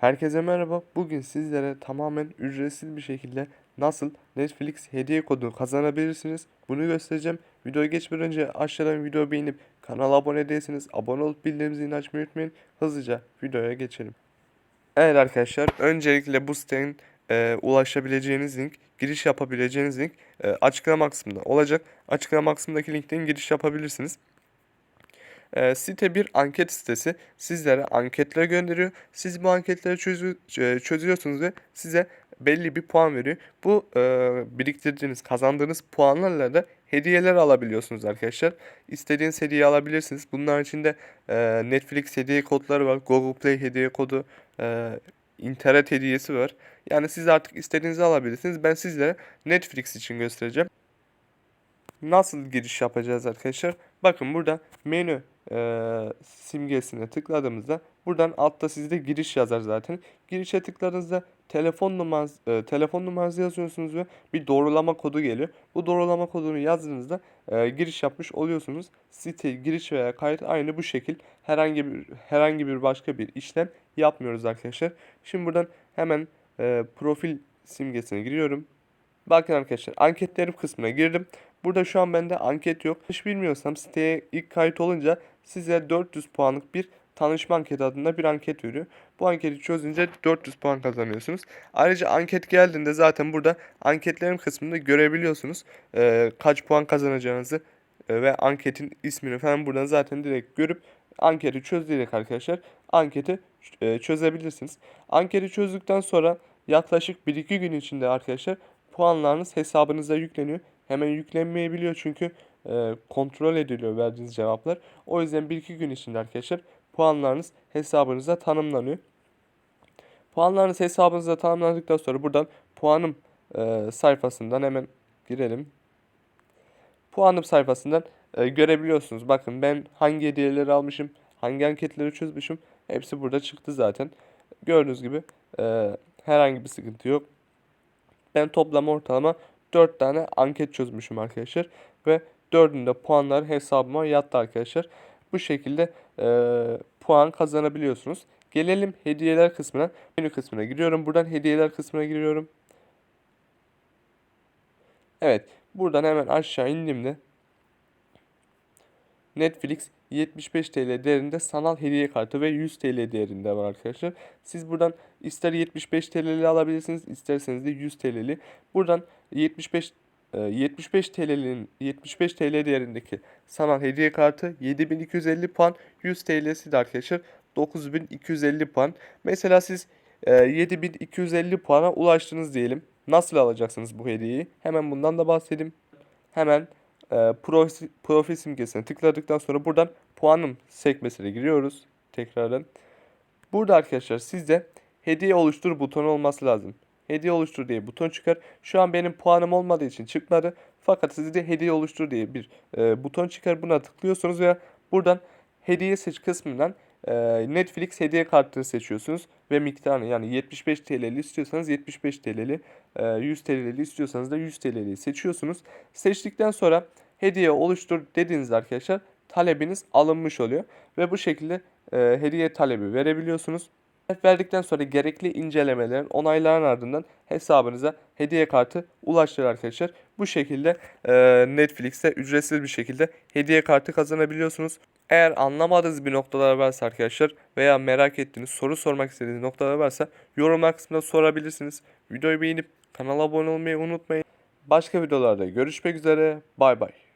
Herkese merhaba. Bugün sizlere tamamen ücretsiz bir şekilde nasıl Netflix hediye kodu kazanabilirsiniz bunu göstereceğim. Videoya geçmeden önce aşağıdan video beğenip kanala abone değilseniz abone olup bildirim zilini açmayı unutmayın. Hızlıca videoya geçelim. Evet arkadaşlar öncelikle bu sitenin e, ulaşabileceğiniz link, giriş yapabileceğiniz link e, açıklama kısmında olacak. Açıklama kısmındaki linkten giriş yapabilirsiniz. E, site bir anket sitesi. Sizlere anketler gönderiyor. Siz bu anketleri çözü- e, çözüyorsunuz ve size belli bir puan veriyor. Bu e, biriktirdiğiniz, kazandığınız puanlarla da hediyeler alabiliyorsunuz arkadaşlar. İstediğiniz hediye alabilirsiniz. Bunların içinde e, Netflix hediye kodları var. Google Play hediye kodu, e, internet hediyesi var. Yani siz artık istediğinizi alabilirsiniz. Ben sizlere Netflix için göstereceğim. Nasıl giriş yapacağız arkadaşlar? Bakın burada menü e, simgesine tıkladığımızda buradan altta sizde giriş yazar zaten. Girişe tıkladığınızda telefon numaranız, e, telefon numaranızı yazıyorsunuz ve bir doğrulama kodu geliyor. Bu doğrulama kodunu yazdığınızda e, giriş yapmış oluyorsunuz. Site giriş veya kayıt aynı bu şekil. Herhangi bir herhangi bir başka bir işlem yapmıyoruz arkadaşlar. Şimdi buradan hemen e, profil simgesine giriyorum. Bakın arkadaşlar anketlerim kısmına girdim. Burada şu an bende anket yok. Hiç bilmiyorsam siteye ilk kayıt olunca size 400 puanlık bir tanışma anketi adında bir anket veriyor. Bu anketi çözünce 400 puan kazanıyorsunuz. Ayrıca anket geldiğinde zaten burada anketlerim kısmında görebiliyorsunuz. Ee, kaç puan kazanacağınızı e, ve anketin ismini falan buradan zaten direkt görüp anketi çözdürerek arkadaşlar anketi e, çözebilirsiniz. Anketi çözdükten sonra yaklaşık 1-2 gün içinde arkadaşlar puanlarınız hesabınıza yükleniyor. Hemen yüklenmeyebiliyor çünkü e, kontrol ediliyor verdiğiniz cevaplar. O yüzden 1-2 gün içinde arkadaşlar puanlarınız hesabınıza tanımlanıyor. Puanlarınız hesabınıza tanımlandıktan sonra buradan puanım e, sayfasından hemen girelim. Puanım sayfasından e, görebiliyorsunuz. Bakın ben hangi hediyeleri almışım, hangi anketleri çözmüşüm. Hepsi burada çıktı zaten. Gördüğünüz gibi e, herhangi bir sıkıntı yok. Ben toplam ortalama 4 tane anket çözmüşüm arkadaşlar. Ve dördünde puanlar hesabıma yattı arkadaşlar. Bu şekilde e, puan kazanabiliyorsunuz. Gelelim hediyeler kısmına. Menü kısmına giriyorum. Buradan hediyeler kısmına giriyorum. Evet. Buradan hemen aşağı indiğimde Netflix 75 TL değerinde sanal hediye kartı ve 100 TL değerinde var arkadaşlar. Siz buradan ister 75 TL'li alabilirsiniz isterseniz de 100 TL'li. Buradan 75 e, 75 TL'nin 75 TL değerindeki sanal hediye kartı 7250 puan 100 TL'si de arkadaşlar 9250 puan. Mesela siz e, 7250 puana ulaştınız diyelim. Nasıl alacaksınız bu hediyeyi? Hemen bundan da bahsedeyim. Hemen e, profil, profil simgesine tıkladıktan sonra buradan puanım sekmesine giriyoruz tekrardan. Burada arkadaşlar sizde hediye oluştur butonu olması lazım. Hediye oluştur diye buton çıkar. Şu an benim puanım olmadığı için çıkmadı. Fakat sizde hediye oluştur diye bir e, buton çıkar. Buna tıklıyorsunuz ve buradan hediye seç kısmından e, Netflix hediye kartını seçiyorsunuz ve miktarını yani 75 TL'li istiyorsanız 75 TL'li, e, 100 TL'li istiyorsanız da 100 TL'li seçiyorsunuz. Seçtikten sonra hediye oluştur dediğinizde arkadaşlar talebiniz alınmış oluyor ve bu şekilde e, hediye talebi verebiliyorsunuz. Verdikten sonra gerekli incelemelerin onayların ardından hesabınıza hediye kartı ulaştırır arkadaşlar. Bu şekilde e, Netflix'te ücretsiz bir şekilde hediye kartı kazanabiliyorsunuz. Eğer anlamadığınız bir noktalar varsa arkadaşlar veya merak ettiğiniz soru sormak istediğiniz noktalar varsa yorumlar kısmında sorabilirsiniz. Videoyu beğenip kanala abone olmayı unutmayın. Başka videolarda görüşmek üzere. Bay bay.